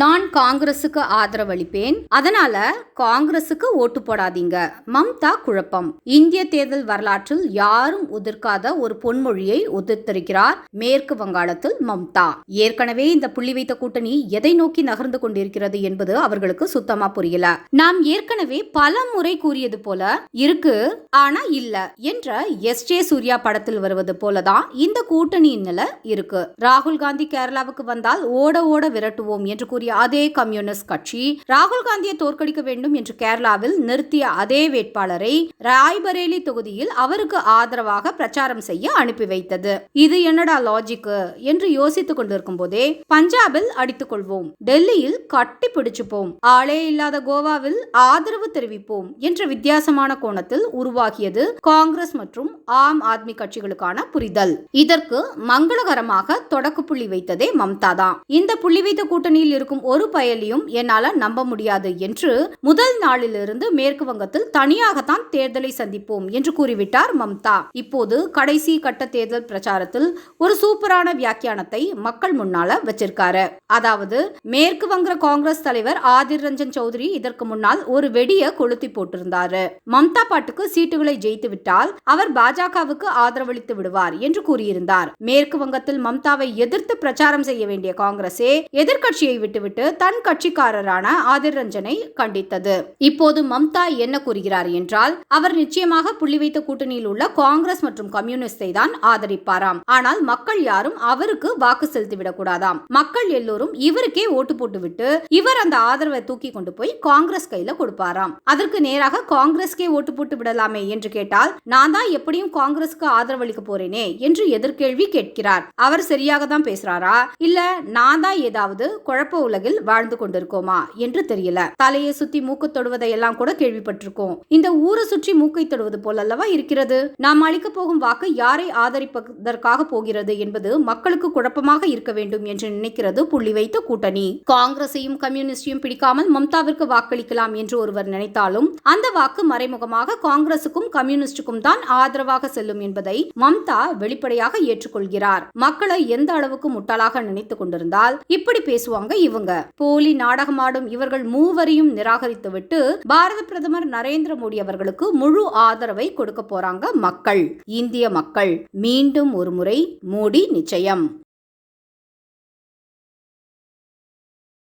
நான் காங்கிரசுக்கு ஆதரவளிப்பேன். அதனால காங்கிரசுக்கு ஓட்டு போடாதீங்க. மம்தா குழப்பம். இந்திய தேர்தல் வரலாற்றில் யாரும் உதிர்க்காத ஒரு பொன்மொழியை உதிர்த்திருக்கிறார் மேற்கு வங்காளத்தில் மம்தா. ஏற்கனவே இந்த புள்ளி வைத்த கூட்டணி எதை நோக்கி நகர்ந்து கொண்டிருக்கிறது என்பது அவர்களுக்கு சுத்தமா புரியல. நாம் ஏற்கனவே பல முறை கூறியது போல இருக்கு ஆனா இல்ல என்ற எஸ். ஜே. சூர்யா படத்தில் வருவது போலதான் இந்த கூட்டணியின் நிலை இருக்கு. ராகுல் காந்தி கேரளாவுக்கு வந்தால் ஓட ஓட விரட்டுவோம் என்று கூறிய அதே கம்யூனிஸ்ட் கட்சி ராகுல் காந்தியை தோற்கடிக்க வேண்டும் என்று கேரளாவில் நிறுத்திய அதே வேட்பாளரை ராய்பரேலி தொகுதியில் அவருக்கு ஆதரவாக பிரச்சாரம் செய்ய அனுப்பி வைத்தது. இது என்னடா லாஜிக் என்று யோசித்துக் கொண்டிருக்கும் போதே பஞ்சாபில் அடித்துக் கொள்வோம் டெல்லியில் கட்டி பிடிச்சுப்போம் ஆளே இல்லாத கோவாவில் ஆதரவு தெரிவிப்போம் என்ற வித்தியாசமான கோணத்தில் உருவாகியது காங்கிரஸ் மற்றும் ஆம் ஆத்மி கட்சிகளுக்கான புரிதல். இதற்கு மங்களகரமாக தொடக்க புள்ளி வைத்ததே மம்தா தான். இந்த புள்ளி வைத்த கூட்டணியில் இருக்கும் ஒரு பயலையும் என்னால நம்ப முடியாது என்று முதல் நாளிலிருந்து மேற்கு வங்கத்தில் தனியாகத்தான் தேர்தலை சந்திப்போம் என்று கூறிவிட்டார் மம்தா. இப்போது கடைசி கட்ட தேர்தல் பிரச்சாரத்தில் ஒரு சூப்பரான வியாக்கியானத்தை மக்கள் முன்னால வச்சிருக்காரு. அதாவது மேற்கு வங்க காங்கிரஸ் தலைவர் ஆதிர் ரஞ்சன் சௌத்ரி இதற்கு முன்னால் ஒரு வெடிய கொளுத்தி போட்டிருந்தாரு. மம்தா பாட்டுக்கு சீட்டுகளை ஜெயித்து விட்டால் அவர் பாஜகவுக்கு ஆதரவளித்து விடுவார் என்று கூறியிருந்தார். மேற்கு வங்கத்தில் மம்தாவை எதிர்த்து பிரச்சாரம் செய்ய வேண்டிய காங்கிரசே எதிர்கட்சியை விட்டுவிட்டு தன் கட்சிக்காரரான ஆதிர் ரஞ்சனை கண்டித்தது. இப்போது மம்தா என்ன கூறுகிறார் என்றால் அவர் நிச்சயமாக புள்ளி வைத்த கூட்டணியில் உள்ள காங்கிரஸ் மற்றும் கம்யூனிஸ்டை தான் ஆதரிப்பாராம். ஆனால் மக்கள் யாரும் அவருக்கு வாக்கு செலுத்திவிடக் கூடாதாம். மக்கள் எல்லோரும் இவருக்கே ஓட்டு போட்டுவிட்டு இவர் அந்த ஆதரவை தூக்கி கொண்டு போய் காங்கிரஸ் கையில கொடுப்பாராம். அதற்கு நேராக காங்கிரஸ்க்கே ஓட்டு போட்டு விடலாமே என்று கேட்டால் நான் தான் எப்படியும் காங்கிரஸ்க்கு ஆதரவளிக்க போறேனே என்று எதிர்கேள்வி கேட்கிறார். அவர் சரியாக தான் பேசுறாரா? இல்ல நான் தான் ஏதாவது குழப்ப உலகில் வாழ்ந்து கொண்டிருக்கோமா என்று தெரியல. தலையை சுத்தி மூக்கு தொடுவதை எல்லாம் கூட கேள்விப்பட்டிருக்கோம். இந்த ஊரை சுற்றி மூக்கை தொடுவது போல் அல்லவா இருக்கிறது? நாம் அளிக்க போகும் வாக்கு யாரை ஆதரிப்பதற்காக போகிறது என்பது மக்களுக்கு குழப்பமாக இருக்க வேண்டும் என்று நினைக்கிறது புள்ளி வைத்த கூட்டணி. காங்கிரஸையும் கம்யூனிஸ்டையும் பிடிக்காமல் மம்தாவிற்கு வாக்களிக்கலாம் என்று ஒருவர் நினைத்தாலும் அந்த வாக்கு மறைமுகமாக காங்கிரசுக்கும் கம்யூனிஸ்டுக்கும் தான் ஆதரவாக செல்லும் என்பதை மம்தா வெளிப்படையாக ஏற்றுக்கொள்கிறார். மக்களை எந்த அளவுக்கு முட்டாளாக நினைத்துக் கொண்டிருந்தால் இப்படி பேசுவாங்க இவங்க. இவங்க போலி நாடகமாடும் இவர்கள் மூவரையும் நிராகரித்துவிட்டு பாரத பிரதமர் நரேந்திர மோடி அவர்களுக்கு முழு ஆதரவை கொடுக்க போறாங்க மக்கள். இந்திய மக்கள். மீண்டும் ஒரு முறை மோடி நிச்சயம்.